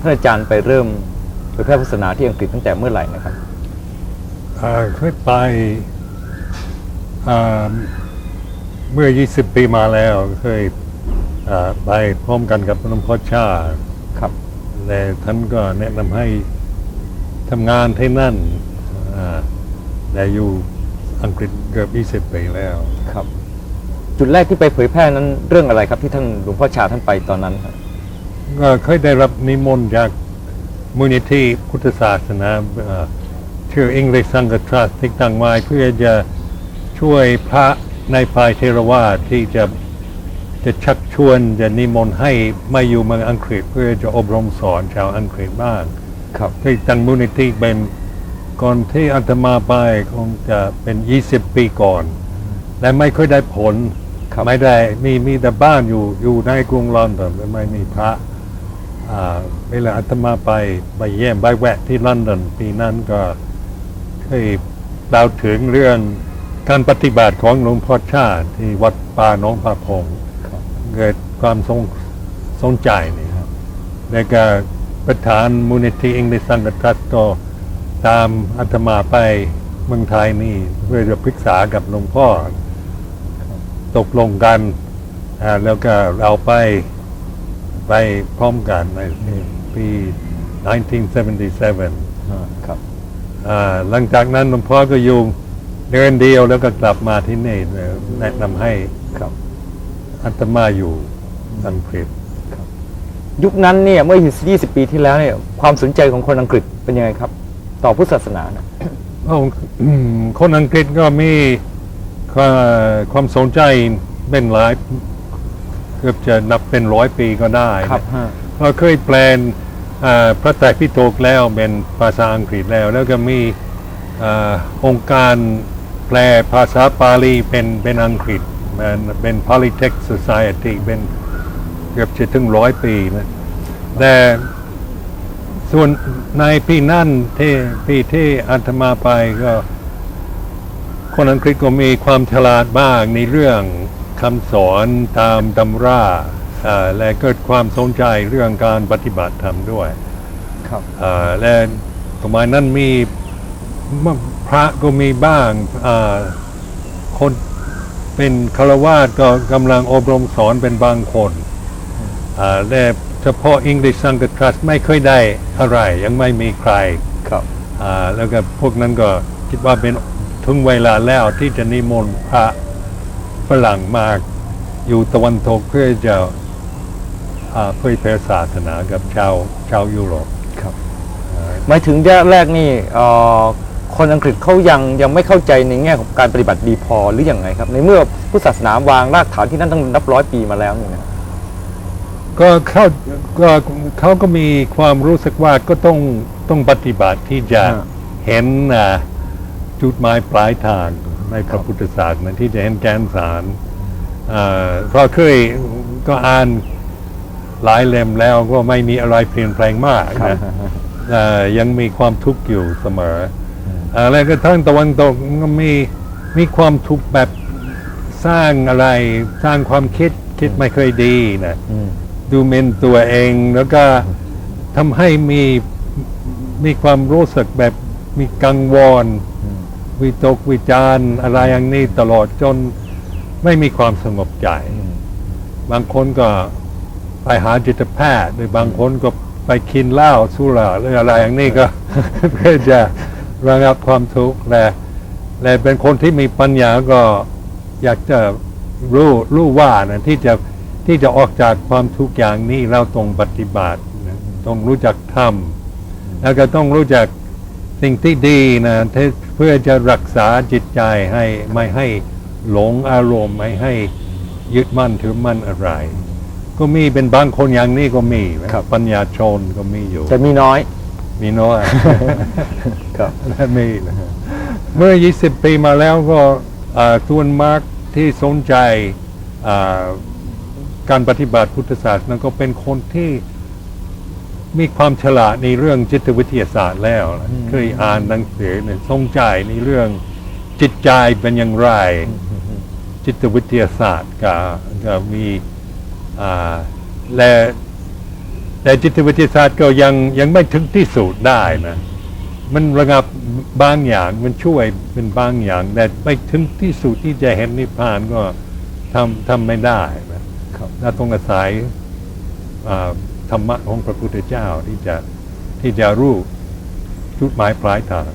ท่านอาจารย์ไปเริ่มเผยแพร่พุทธศาสนาที่อังกฤษตั้งแต่เมื่อไหร่นะครับอ่าเคยไปอ่าเมื่อ 20 ปีมาแล้วเคยอ่าไปพร้อมกันกับหลวงพ่อชาครับและท่านก็แนะนำให้ทำงานที่นั่นอ่าและอยู่อังกฤษเกือบ20 ปีแล้วครับ จุดแรกที่ไปเผยแพร่นั้นเรื่องอะไรครับที่ท่านหลวงพ่อชาท่านไปตอนนั้นครับก็ เคยได้รับนิมนต์จากมูลนิธิพุทธศาสนาเอ่อชื่อ English Sangha Trust ที่ตั้งไว้เพื่อจะช่วยพระในฝ่ายเทรวาสที่จะจะชักชวนจะนิมนต์ให้มาอยู่เมืองอังกฤษเพื่อจะอบรมสอนชาวอังกฤษบ้างครับที่ตั้งมูลนิธิเป็นก่อนที่อาตมาไปคงจะเป็น 20 ปีก่อน และไม่ค่อยได้ผลครับไม่ได้มีมีแต่บ้านอยู่อยู่ในกรุงลอนดอนแต่ไม่มีพระอ่า เวลาอาตมาไปไปเยี่ยมไปแวะที่ลอนดอนปีนั้นก็เคยเล่าถึงเรื่องการปฏิบัติของหลวงพ่อชาติที่วัดป่าหน้องพระพงครับเกิดความสงสนใจนี่ครับแล้วก็ประธานมูลนิธิอิงในสังกัดรัฐก็ตามอาตมาไปเมืองไทยนี่เพื่อจะปรึกษากับหลวงพ่อ ตกลงกันอ่าแล้วก็เราไป ไปพร้อมกันในปี 1977อ่าครับอ่าหลังจากนั้นหลวงพ่อก็อยู่เดือนเดียวแล้วก็กลับมาที่นี่แนะนำให้ครับอาตมาอยู่อังกฤษยุคนั้นเนี่ยเมื่อ 20 ปีที่แล้วเนี่ยความสนใจของคนอังกฤษเป็นยังไงครับ ต่อพุทธศาสนานะอ๋ออืมคนอังกฤษก็มีความความสนใจเป็นหลาย เกือบจะนับเป็นร้อยปีก็ได้ครับฮะเราเคยแปลนอ่าพระไตรปิฎกแล้วเป็นภาษาอังกฤษแล้ว แล้วก็มีอาองค์การแปลภาษาปาลีเป็นเป็นอังกฤษมันเป็น Polytext Society เป็นเกือบจะถึงร้อยปีนะแต่ส่วนในปีนั่นที่ปีที่อาตมาไปก็ คนอังกฤษก็มีความฉลาดบ้างในเรื่อง คำสอนตามตำราอ่าและเกิดความสนใจเรื่องการปฏิบัติธรรมด้วยครับอ่าและสมัยนั้นมีพระก็มีบ้างอ่าคนเป็นคารวาสก็กำลังอบรมสอนเป็นบางคนอ่าและเฉพาะ English Sangha Trust ไม่เคยได้อะไร ยังไม่มีใครครับอ่าแล้วก็พวกนั้นก็คิดว่าเป็นถึงเวลาแล้วที่จะนิมนต์พระ ฝรั่งมาอยู่ตะวันตกเพื่อจะอ่าเผยแผ่ศาสนากับชาวชาวยุโรปครับหมายถึงแรกแรกนี่เอ่อคนอังกฤษเขายังยังไม่เข้าใจในแง่ของการปฏิบัติดีพอหรืออย่างไรครับ ในเมื่อพุทธศาสนาวางรากฐานที่นั่นตั้งนับร้อยปีมาแล้วเนี่ยนะก็เขาก็เขาก็มีความรู้สึกว่าก็ต้องต้องปฏิบัติที่จะเห็นอ่าจุดหมายปลายทาง ในพระพุทธศาสนาที่จะเห็นแกนสารอ่าเพราะเคยก็อ่านหลายเล่มแล้วก็ไม่มีอะไรเปลี่ยนแปลงมากครับนะอ่ายังมีความทุกข์อยู่เสมออ่าแล้วก็ทั้งตะวันตกก็มีมีความทุกข์แบบสร้างอะไรสร้างความคิดคิดไม่เคยดีนะอืมดูหมินตัวเองแล้วก็ทำให้มีมีความรู้สึกแบบมีกังวลอืม วิตกวิจารณ์อะไรอย่างนี้ตลอดจนไม่มีความสงบใจอืมบางคนก็ไปหาจิตแพทย์หรือบางคนก็ไปกินเหล้าสุราหรืออะไรอย่างนี้ก็เพื่อจะระงับความทุกข์และและเป็นคนที่มีปัญญาก็อยากจะรู้รู้ว่านะที่จะที่จะออกจากความทุกข์อย่างนี้เราต้องปฏิบัตินะต้องรู้จักทำแล้วก็ต้องรู้จัก สิ่งที่ดีนะที่เพื่อจะรักษาจิตใจให้ไม่ให้หลงอารมณ์ไม่ให้ยึดมั่นถือมั่นอะไร ก็มีเป็นบางคนอย่างนี้ก็มีนะครับปัญญาชนก็มีอยู่ แต่มีน้อย มีน้อยครับและมีนะฮะเมื่อ 20 ปีมาแล้วก็อ่าส่วนมากที่สนใจอ่าการปฏิบัติพุทธศาสนาก็เป็นคนที่ มีความฉลาดในเรื่องจิตวิทยาศาสตร์แล้วนะอืมเคยอ่านหนังสือเนี่ยสนใจในเรื่องจิตใจเป็นอย่างไร จิตวิทยาศาสตร์ก็ก็มีอ่าและในแต่จิตวิทยาศาสตร์ก็ยังยังไม่ถึงที่สุดได้นะ มันระงับบางอย่างมันช่วยเป็นบางอย่าง แต่ไม่ถึงที่สุดที่จะเห็นนิพพานก็ทำทำไม่ได้นะครับเราต้องอาศัยอ่า ธรรมะของพระพุทธเจ้าที่จะที่จะรู้จุดหมายปลายทาง